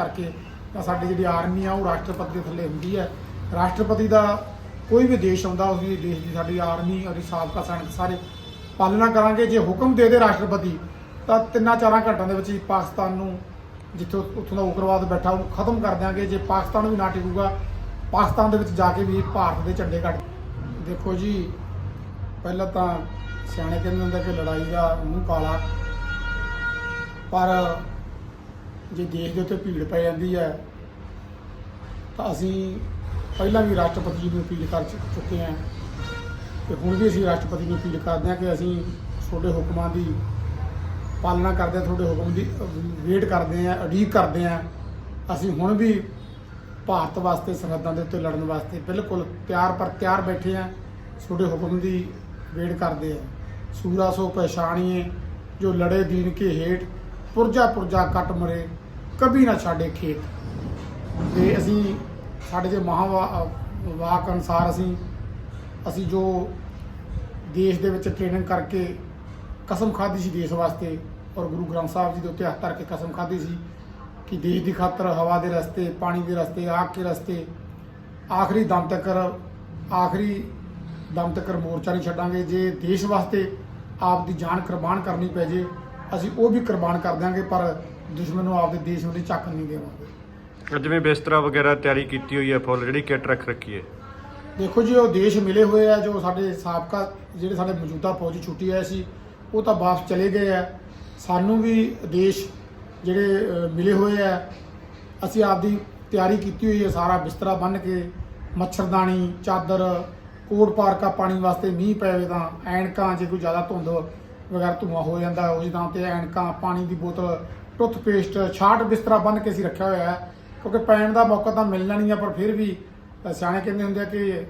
ਕਰਕੇ ਤਾਂ ਸਾਡੀ ਜਿਹੜੀ ਆਰਮੀ ਆ ਉਹ ਰਾਸ਼ਟਰਪਤੀ ਦੇ ਥੱਲੇ ਹੁੰਦੀ ਹੈ। ਰਾਸ਼ਟਰਪਤੀ ਦਾ ਕੋਈ ਵੀ ਦੇਸ਼ ਆਉਂਦਾ, ਉਸ ਦੀ ਦੇਸ਼ ਦੀ ਸਾਡੀ ਆਰਮੀ ਔਰ ਸਾਬਕਾ ਸੈਨਿਕ ਸਾਰੇ ਪਾਲਣਾ ਕਰਾਂਗੇ। ਜੇ ਹੁਕਮ ਦੇ ਦੇ ਰਾਸ਼ਟਰਪਤੀ, ਤਾਂ ਤਿੰਨਾਂ ਚਾਰਾਂ ਘੰਟਿਆਂ ਦੇ ਵਿੱਚ ਪਾਕਿਸਤਾਨ ਨੂੰ ਜਿੱਥੋਂ ਉੱਥੋਂ ਦਾ ਉਗਰਵਾਦ ਬੈਠਾ ਉਹਨੂੰ ਖਤਮ ਕਰ ਦਿਆਂਗੇ। ਜੇ ਪਾਕਿਸਤਾਨ ਵੀ ਨਾ ਟਿਕੂਗਾ, ਪਾਕਿਸਤਾਨ ਦੇ ਵਿੱਚ ਜਾ ਕੇ ਵੀ ਭਾਰਤ ਦੇ ਝੰਡੇ ਕੱਢ ਦੇਖੋ ਜੀ, ਪਹਿਲਾਂ ਤਾਂ ਸਿਆਣੇ ਕਹਿੰਦੇ ਹੁੰਦੇ ਕਿ ਲੜਾਈ ਦਾ ਮੂੰਹ ਕਾਲਾ, ਪਰ ਜੇ ਦੇਸ਼ ਦੇ ਉੱਤੇ ਭੀੜ ਪੈ ਜਾਂਦੀ ਹੈ ਤਾਂ ਅਸੀਂ ਪਹਿਲਾਂ ਵੀ ਰਾਸ਼ਟਰਪਤੀ ਜੀ ਨੂੰ ਅਪੀਲ ਕਰ ਚੁੱਕੇ ਹਾਂ ਤੇ ਹੁਣ ਵੀ ਅਸੀਂ ਰਾਸ਼ਟਰਪਤੀ ਨੂੰ ਅਪੀਲ ਕਰਦੇ ਹਾਂ ਕਿ ਅਸੀਂ ਤੁਹਾਡੇ ਹੁਕਮਾਂ ਦੀ ਪਾਲਣਾ ਕਰਦੇ ਹਾਂ, ਤੁਹਾਡੇ ਹੁਕਮ ਦੀ ਵੇਟ ਕਰਦੇ ਹਾਂ, ਉਡੀਕ ਕਰਦੇ ਹਾਂ। ਅਸੀਂ ਹੁਣ ਵੀ ਭਾਰਤ ਵਾਸਤੇ, ਸਰਹੱਦਾਂ ਦੇ ਉੱਤੇ ਲੜਨ ਵਾਸਤੇ ਬਿਲਕੁਲ ਤਿਆਰ ਪਰ ਤਿਆਰ ਬੈਠੇ ਹਾਂ, ਤੁਹਾਡੇ ਹੁਕਮ ਦੀ ਵੇਟ ਕਰਦੇ ਹਾਂ। ਸੂਰਾ ਸੋ ਪਛਾਣੀਏ, ਜੋ ਲੜੇ ਦੀਨ ਕੇ ਹੇਠ ਪੁਰਜਾ ਪੁਰਜਾ ਕੱਟ ਮਰੇ ਕਭੀ ਨਾ ਛੱਡੇ ਖੇਤ। ਤੇ ਅਸੀਂ ਸਾਡੇ ਦੇ ਮਹਾ ਵਾਕ ਅਨੁਸਾਰ ਅਸੀਂ ਅਸੀਂ ਜੋ ਦੇਸ਼ ਦੇ ਵਿੱਚ ਟ੍ਰੇਨਿੰਗ ਕਰਕੇ ਕਸਮ ਖਾਧੀ ਸੀ ਦੇਸ਼ ਵਾਸਤੇ, ਔਰ ਗੁਰੂ ਗ੍ਰੰਥ ਸਾਹਿਬ ਜੀ ਦੇ ਉੱਤੇ ਹੱਥ ਧਰ ਕੇ ਕਸਮ ਖਾਧੀ ਸੀ ਕਿ ਦੇਸ਼ ਦੀ ਖਾਤਰ ਹਵਾ ਦੇ ਰਸਤੇ, ਪਾਣੀ ਦੇ ਰਸਤੇ, ਆਗ ਕੇ ਰਸਤੇ, ਆਖਰੀ ਦਮ ਤੱਕ, ਆਖਰੀ ਦਮ ਤੱਕ ਮੋਰਚਾ ਨਹੀਂ ਛੱਡਾਂਗੇ। ਜੇ ਦੇਸ਼ ਵਾਸਤੇ ਆਪ ਦੀ ਜਾਨ ਕੁਰਬਾਨ ਕਰਨੀ ਪੈ ਜੇ, ਅਸੀਂ ਉਹ ਵੀ ਕੁਰਬਾਨ ਕਰ ਦਿਆਂਗੇ, ਪਰ ਦੁਸ਼ਮਣ ਨੂੰ ਆਪਦੇ ਦੇਸ਼ ਨੂੰ ਝੱਕ ਨਹੀਂ ਦੇਵਾਂਗੇ ਜਿਵੇਂ ਬਿਸਤਰਾ ਵਗੈਰਾ ਤਿਆਰੀ ਕੀਤੀ ਹੋਈ ਹੈ ਫੁੱਲ ਜਿਹੜੀ ਕਿੱਟ ਰੱਖ ਰੱਖੀ ਹੈ। ਦੇਖੋ ਜੀ ਉਹ ਦੇਸ਼ ਮਿਲੇ ਹੋਏ ਆ ਜੋ ਸਾਡੇ ਸਾਬਕਾ ਜਿਹੜੇ ਸਾਡੇ ਮੌਜੂਦਾ ਫੌਜੀ ਛੁੱਟੀ ਆਏ ਸੀ ਉਹ ਤਾਂ ਵਾਪਸ ਚਲੇ ਗਏ ਆ। ਸਾਨੂੰ ਵੀ ਦੇਸ਼ ਜਿਹੜੇ ਮਿਲੇ ਹੋਏ ਆ ਅਸੀਂ ਆਪਦੀ ਤਿਆਰੀ ਕੀਤੀ ਹੋਈ ਹੈ ਸਾਰਾ ਬਿਸਤਰਾ ਬੰਨ੍ਹ ਕੇ ਮੱਛਰਦਾਨੀ ਚਾਦਰ ਕੋਟ ਪਾਰਕਾ ਪਾਣੀ ਵਾਸਤੇ ਮੀਂਹ ਪਵੇ ਤਾਂ ਐਨਕਾਂ ਜੇ ਕੋਈ ਜ਼ਿਆਦਾ ਧੁੰਦ ਵਗੈਰਾ ਧੂਆਂ ਹੋ ਜਾਂਦਾ ਉਸ ਥਾਂ ਤੇ ਐਨਕਾਂ ਪਾਣੀ ਦੀ ਬੋਤਲ ਟੁੱਥਪੇਸਟ ਛਾਟ ਬਿਸਤਰਾ ਬੰਨ੍ਹ ਕੇ ਅਸੀਂ ਰੱਖਿਆ ਹੋਇਆ ਹੈ, ਕਿਉਂਕਿ ਪੈਣ ਦਾ ਮੌਕਾ ਤਾਂ ਮਿਲਣਾ ਨਹੀਂ ਆ, ਪਰ ਫਿਰ ਵੀ ਸਿਆਣੇ ਕਹਿੰਦੇ ਹੁੰਦੇ ਆ ਕਿ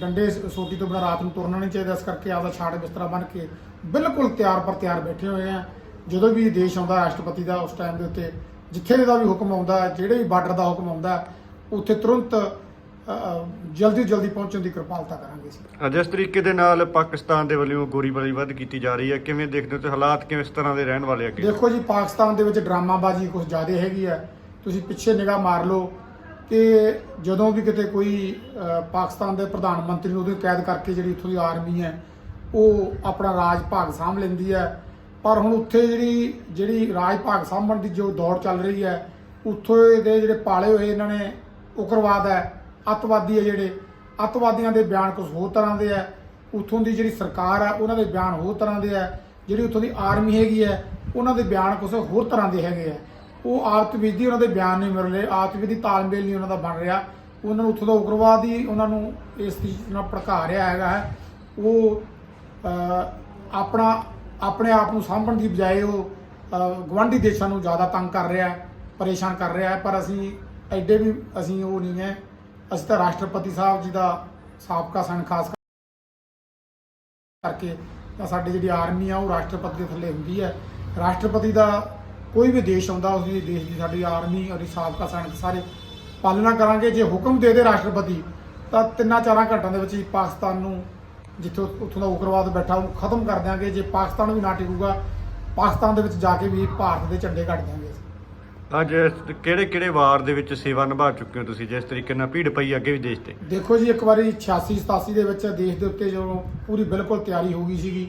ਡੰਡੇ ਸੋਟੀ ਤੋਂ ਬਿਨਾਂ ਰਾਤ ਨੂੰ ਤੁਰਨਾ ਨਹੀਂ ਚਾਹੀਦਾ, ਇਸ ਕਰਕੇ ਆਪਦਾ ਛਾਟ ਬਿਸਤਰਾ ਬੰਨ੍ਹ ਕੇ ਬਿਲਕੁਲ ਤਿਆਰ ਪਰ ਤਿਆਰ ਬੈਠੇ ਹੋਏ ਆ। ਜਦੋਂ ਵੀ ਦੇਸ਼ ਆਉਂਦਾ, ਰਾਸ਼ਟਰਪਤੀ ਦਾ ਉਸ ਟਾਈਮ ਦੇ ਉੱਤੇ, ਜਿੱਥੇ ਦਾ ਵੀ ਹੁਕਮ ਆਉਂਦਾ, ਜਿਹੜੇ ਵੀ ਬਾਰਡਰ ਦਾ ਹੁਕਮ ਆਉਂਦਾ, ਉੱਥੇ ਤੁਰੰਤ ਜਲਦੀ ਜਲਦੀ ਪਹੁੰਚਣ ਦੀ ਕਿਰਪਾਲਤਾ ਕਰਾਂਗੇ ਅਸੀਂ। ਅੱਜ ਇਸ ਤਰੀਕੇ ਦੇ ਨਾਲ ਪਾਕਿਸਤਾਨ ਦੇ ਵੱਲੋਂ ਗੋਲੀਬਾਰੀ ਵੱਧ ਕੀਤੀ ਜਾ ਰਹੀ ਹੈ। ਕਿਵੇਂ ਦੇਖਦੇ ਹੋ ਤੇ ਹਾਲਾਤ ਕਿਵੇਂ ਇਸ ਤਰ੍ਹਾਂ ਦੇ ਰਹਿਣ ਵਾਲੇ ਅੱਗੇ? ਦੇਖੋ ਜੀ ਪਾਕਿਸਤਾਨ ਦੇ ਵਿੱਚ ਡਰਾਮਾਬਾਜ਼ੀ ਕੁਝ ਜ਼ਿਆਦਾ ਹੈਗੀ ਹੈ। ਤੁਸੀਂ ਪਿੱਛੇ ਨਿਗਾਹ ਮਾਰ ਲਓ ਕਿ ਜਦੋਂ ਵੀ ਕਿਤੇ ਕੋਈ ਪਾਕਿਸਤਾਨ ਦੇ ਪ੍ਰਧਾਨ ਮੰਤਰੀ ਨੂੰ ਉਹਦੀ ਕੈਦ ਕਰਕੇ ਜਿਹੜੀ ਉੱਥੋਂ ਦੀ ਆਰਮੀ ਹੈ ਉਹ ਆਪਣਾ ਰਾਜ ਭਾਗ ਸਾਂਭ ਲੈਂਦੀ ਹੈ। ਪਰ ਹੁਣ ਉੱਥੇ ਜਿਹੜੀ ਜਿਹੜੀ ਰਾਜ ਭਾਗ ਸਾਂਭਣ ਦੀ ਜੋ ਦੌੜ ਚੱਲ ਰਹੀ ਹੈ ਉੱਥੋਂ ਦੇ ਜਿਹੜੇ ਪਾਲੇ ਹੋਏ ਇਹਨਾਂ ਨੇ ਉਗਰਵਾਦ ਹੈ। ਅੱਤਵਾਦੀ ਹੈ ਜਿਹੜੇ। ਅੱਤਵਾਦੀਆਂ ਦੇ ਬਿਆਨ ਕੁਝ ਹੋਰ ਤਰ੍ਹਾਂ ਦੇ ਹੈ ਉੱਥੋਂ ਦੀ ਜਿਹੜੀ ਸਰਕਾਰ ਹੈ ਉਹਨਾਂ ਦੇ ਬਿਆਨ ਹੋਰ ਤਰ੍ਹਾਂ ਦੇ ਹੈ ਜਿਹੜੀ ਉੱਥੋਂ ਦੀ ਆਰਮੀ ਹੈਗੀ ਹੈ ਉਹਨਾਂ ਦੇ ਬਿਆਨ ਕੁਝ ਹੋਰ ਤਰ੍ਹਾਂ ਦੇ ਹੈਗੇ ਆ। ਉਹ ਆਪਤਵਿਧੀ ਉਹਨਾਂ ਦੇ ਬਿਆਨ ਨਹੀਂ ਮਿਲ ਰਹੇ ਆਪਤਵਿਧੀ ਤਾਲਮੇਲ ਨਹੀਂ ਉਹਨਾਂ ਦਾ ਬਣ ਰਿਹਾ। ਉਹਨਾਂ ਨੂੰ ਉੱਥੋਂ ਦਾ ਉਗਰਵਾਦ ਹੀ ਉਹਨਾਂ ਨੂੰ ਇਸ ਚੀਜ਼ ਨਾਲ ਭੜਕਾ ਰਿਹਾ ਹੈਗਾ ਹੈ। ਉਹ ਆਪਣਾ ਆਪਣੇ ਆਪ ਨੂੰ ਸਾਂਭਣ ਦੀ ਬਜਾਏ ਉਹ ਅਹ, ਗਵਾਂਢੀ ਦੇਸ਼ਾਂ ਨੂੰ ਜ਼ਿਆਦਾ ਤੰਗ ਕਰ ਰਿਹਾ ਪਰੇਸ਼ਾਨ ਕਰ ਰਿਹਾ ਹੈ। ਪਰ ਅਸੀਂ ਐਡੇ ਵੀ ਅਸੀਂ ਉਹ ਨਹੀਂ ਹੈ। ਅਸੀਂ ਤਾਂ ਰਾਸ਼ਟਰਪਤੀ ਸਾਹਿਬ ਜੀ ਦਾ ਸਾਬਕਾ ਸਨ ਖਾਸ ਕਰਕੇ ਤਾਂ ਸਾਡੀ ਜਿਹੜੀ ਆਰਮੀ ਆ ਉਹ ਰਾਸ਼ਟਰਪਤੀ ਦੇ ਥੱਲੇ ਹੁੰਦੀ ਹੈ। ਰਾਸ਼ਟਰਪਤੀ ਦਾ ਕੋਈ ਵੀ ਦੇਸ਼ ਆਉਂਦਾ, ਉਸ ਦੀ ਦੇਸ਼ ਦੀ ਸਾਡੀ ਆਰਮੀ ਔਰ ਸਾਬਕਾ ਸੈਨਿਕ ਸਾਰੇ ਪਾਲਣਾ ਕਰਾਂਗੇ। ਜੇ ਹੁਕਮ ਦੇ ਦੇ ਰਾਸ਼ਟਰਪਤੀ, ਤਾਂ ਤਿੰਨਾਂ ਚਾਰਾਂ ਘੰਟਿਆਂ ਦੇ ਵਿੱਚ ਹੀ ਪਾਕਿਸਤਾਨ ਨੂੰ ਜਿੱਥੋਂ ਉੱਥੋਂ ਦਾ ਉਗਰਵਾਦ ਬੈਠਾ, ਉਹਨੂੰ ਖਤਮ ਕਰ ਦਿਆਂਗੇ। ਜੇ ਪਾਕਿਸਤਾਨ ਵੀ ਨਾ ਟਿਕੂਗਾ, ਪਾਕਿਸਤਾਨ ਦੇ ਵਿੱਚ ਜਾ ਕੇ ਵੀ ਭਾਰਤ ਦੇ ਝੰਡੇ ਕੱਢ ਦਿਆਂਗੇ ਅੱਜ ਕਿਹੜੇ ਕਿਹੜੇ ਵਾਰ ਦੇ ਵਿੱਚ ਸੇਵਾ ਨਿਭਾ ਚੁੱਕੇ ਹੋ ਤੁਸੀਂ? ਜਿਸ ਤਰੀਕੇ ਨਾਲ ਭੀੜ ਪਈ ਅੱਗੇ ਵੀ ਦੇਸ਼ ਤੇ। ਦੇਖੋ ਜੀ, ਇੱਕ ਵਾਰੀ 86 87 ਦੇ ਵਿੱਚ ਦੇਸ਼ ਦੇ ਉੱਤੇ ਜਦੋਂ ਪੂਰੀ ਬਿਲਕੁਲ ਤਿਆਰੀ ਹੋ ਗਈ ਸੀਗੀ,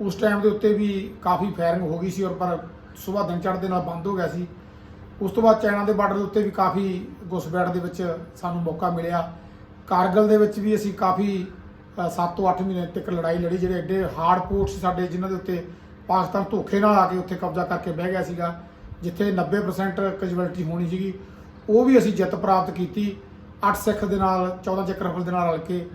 ਉਸ ਟਾਈਮ ਦੇ ਉੱਤੇ ਵੀ ਕਾਫੀ ਫਾਇਰਿੰਗ ਹੋ ਗਈ ਸੀ ਔਰ ਪਰ ਸਵੇਰ ਦਿਨ ਚੜ੍ਹਦੇ ਨਾਲ ਬੰਦ ਹੋ ਗਿਆ ਸੀ। ਉਸ ਤੋਂ ਬਾਅਦ ਚਾਈਨਾ ਦੇ ਬਾਰਡਰ ਦੇ ਉੱਤੇ ਵੀ ਕਾਫੀ ਘੁਸਪੈਠ ਦੇ ਵਿੱਚ ਸਾਨੂੰ ਮੌਕਾ ਮਿਲਿਆ। ਕਾਰਗਲ ਦੇ ਵਿੱਚ ਵੀ ਅਸੀਂ ਕਾਫੀ 7 ਤੋਂ 8 ਮਹੀਨੇ ਤੱਕ ਲੜਾਈ ਲੜੀ, ਜਿਹੜੇ ਐਡੇ ਹਾਰਡ ਪੋਰਟਸ ਸਾਡੇ, ਜਿਨ੍ਹਾਂ ਦੇ ਉੱਤੇ ਪਾਕਿਸਤਾਨ ਧੋਖੇ ਨਾਲ ਆ ਕੇ ਉੱਥੇ ਕਬਜ਼ਾ ਕਰਕੇ ਬਹਿ ਗਿਆ ਸੀਗਾ। ਜਿੱਥੇ 90% ਕੈਜੁਅਲਟੀ ਹੋਣੀ ਸੀਗੀ, ਉਹ ਵੀ ਅਸੀਂ ਜਿੱਤ ਪ੍ਰਾਪਤ ਕੀਤੀ। 8 ਸਿੱਖ ਦੇ ਨਾਲ 14 ਚੱਕਰ ਰਫਲ ਦੇ ਨਾਲ ਰਲ ਕੇ।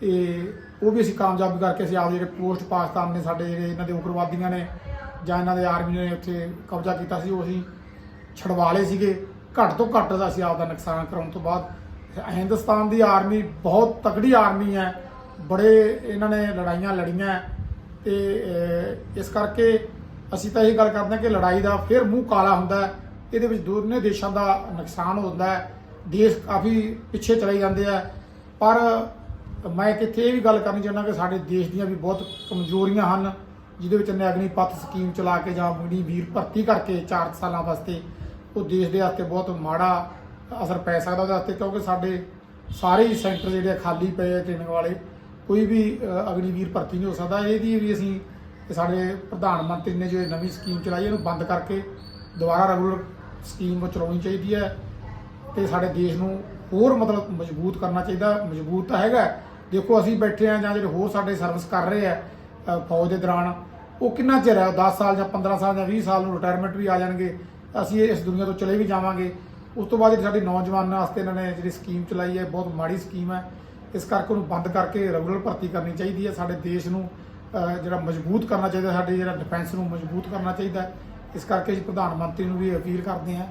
ਤੇ ਉਹ ਵੀ ਅਸੀਂ ਕਾਮਯਾਬ ਕਰਕੇ ਅਸੀਂ ਆਪਦੇ ਜਿਹੜੇ ਪੋਸਟ ਪਾਕਿਸਤਾਨ ਨੇ, ਸਾਡੇ ਜਿਹੜੇ ਇਹਨਾਂ ਦੇ ਉਗਰਵਾਦੀਆਂ ਨੇ ਜਾਂ ਇਹਨਾਂ ਦੇ ਆਰਮੀ ਨੇ ਉੱਥੇ ਕਬਜ਼ਾ ਕੀਤਾ ਸੀ, ਉਹ ਅਸੀਂ ਛਡਵਾ ਲਏ ਸੀਗੇ। ਘੱਟ ਤੋਂ ਘੱਟ ਦਾ ਅਸੀਂ ਆਪਦਾ ਨੁਕਸਾਨ ਕਰਾਉਣ ਤੋਂ ਬਾਅਦ ਹਿੰਦੁਸਤਾਨ ਦੀ ਆਰਮੀ ਬਹੁਤ ਤਕੜੀ ਆਰਮੀ ਹੈ। ਬੜੇ ਇਹਨਾਂ ਨੇ ਲੜਾਈਆਂ ਲੜੀਆਂ। ਹੈ ਤੇ ਇਸ ਕਰਕੇ ਅਸੀਂ ਤਾਂ ਇਹ ਗੱਲ ਕਰਦੇ ਹਾਂ ਕਿ ਲੜਾਈ ਦਾ ਫਿਰ ਮੂੰਹ ਕਾਲਾ ਹੁੰਦਾ ਹੈ। ਇਹਦੇ ਵਿੱਚ ਦੋਨੇ ਦੇਸ਼ਾਂ ਦਾ ਨੁਕਸਾਨ ਹੁੰਦਾ ਹੈ। ਦੇਸ਼ ਕਾਫੀ ਪਿੱਛੇ ਚਲੇ ਜਾਂਦੇ ਆ। ਪਰ ਮੈਂ ਕਿੱਥੇ ਇਹ ਵੀ ਗੱਲ ਕਰਨੀ ਚਾਹੁੰਦਾ ਕਿ ਸਾਡੇ ਦੇਸ਼ ਦੀਆਂ ਵੀ ਬਹੁਤ ਕਮਜ਼ੋਰੀਆਂ ਹਨ, ਜਿਹਦੇ ਵਿੱਚ ਨੇ ਅਗਨੀਪਥ ਸਕੀਮ ਚਲਾ ਕੇ ਜਾਂ ਮੁੰਡੀ ਵੀਰ ਭਰਤੀ ਕਰਕੇ 4 ਸਾਲਾਂ ਵਾਸਤੇ ਉਹ ਦੇਸ਼ ਦੇ ਵਾਸਤੇ ਬਹੁਤ ਮਾੜਾ ਅਸਰ ਪੈ ਸਕਦਾ ਉਹਦੇ ਵਾਸਤੇ, ਕਿਉਂਕਿ ਸਾਡੇ ਸਾਰੇ ਹੀ ਸੈਂਟਰ ਜਿਹੜੇ ਆ ਖਾਲੀ ਪਏ ਆ ਟ੍ਰੇਨਿੰਗ ਵਾਲੇ, ਕੋਈ ਵੀ ਅਗਨੀਵੀਰ ਭਰਤੀ ਨਹੀਂ ਹੋ ਸਕਦਾ। ਇਹਦੀ ਵੀ ਅਸੀਂ ਤੇ ਸਾਡੇ ਪ੍ਰਧਾਨ ਮੰਤਰੀ ਨੇ ਜੋ ਇਹ ਨਵੀਂ ਸਕੀਮ ਚਲਾਈ, ਇਹਨੂੰ ਬੰਦ ਕਰਕੇ ਦੁਬਾਰਾ ਰੈਗੂਲਰ ਸਕੀਮ ਚਲਾਉਣੀ ਚਾਹੀਦੀ ਹੈ ਤੇ ਸਾਡੇ ਦੇਸ਼ ਨੂੰ ਹੋਰ ਮਤਲਬ ਮਜ਼ਬੂਤ ਕਰਨਾ ਚਾਹੀਦਾ, ਮਜ਼ਬੂਤ ਤਾਂ ਹੈਗਾ। ਦੇਖੋ, ਅਸੀਂ ਬੈਠੇ ਆ ਜਾਂ ਜਿਹੜੇ ਹੋਰ ਸਾਡੇ ਸਰਵਿਸ ਕਰ ਰਹੇ ਆ ਫੌਜ ਦੇ ਦੌਰਾਨ, ਉਹ ਕਿੰਨਾ ਚਿਰ ਹੈ? 10 ਸਾਲ ਜਾਂ 15 ਸਾਲ ਜਾਂ 20 ਸਾਲ ਨੂੰ ਰਿਟਾਇਰਮੈਂਟ ਵੀ ਆ ਜਾਣਗੇ। ਅਸੀਂ ਇਸ ਦੁਨੀਆ ਤੋਂ ਚਲੇ ਵੀ ਜਾਵਾਂਗੇ। ਉਸ ਤੋਂ ਬਾਅਦ ਜਿਹੜੀ ਸਾਡੀ ਨੌਜਵਾਨਾਂ ਵਾਸਤੇ ਇਹਨਾਂ ਨੇ ਜਿਹੜੀ ਸਕੀਮ ਚਲਾਈ ਹੈ, ਬਹੁਤ ਮਾੜੀ ਸਕੀਮ ਹੈ। ਇਸ ਕਰਕੇ ਉਹਨੂੰ ਬੰਦ ਕਰਕੇ ਰੈਗੂਲਰ ਭਰਤੀ ਕਰਨੀ ਚਾਹੀਦੀ ਹੈ ਸਾਡੇ ਦੇਸ਼ ਨੂੰ। ਜਿਹੜਾ ਮਜ਼ਬੂਤ ਕਰਨਾ ਚਾਹੀਦਾ, ਸਾਡੇ ਜਿਹੜਾ ਡਿਫੈਂਸ ਨੂੰ ਮਜ਼ਬੂਤ ਕਰਨਾ ਚਾਹੀਦਾ ਇਸ ਕਰਕੇ ਅਸੀਂ ਪ੍ਰਧਾਨ ਮੰਤਰੀ ਨੂੰ ਵੀ ਅਪੀਲ ਕਰਦੇ ਹਾਂ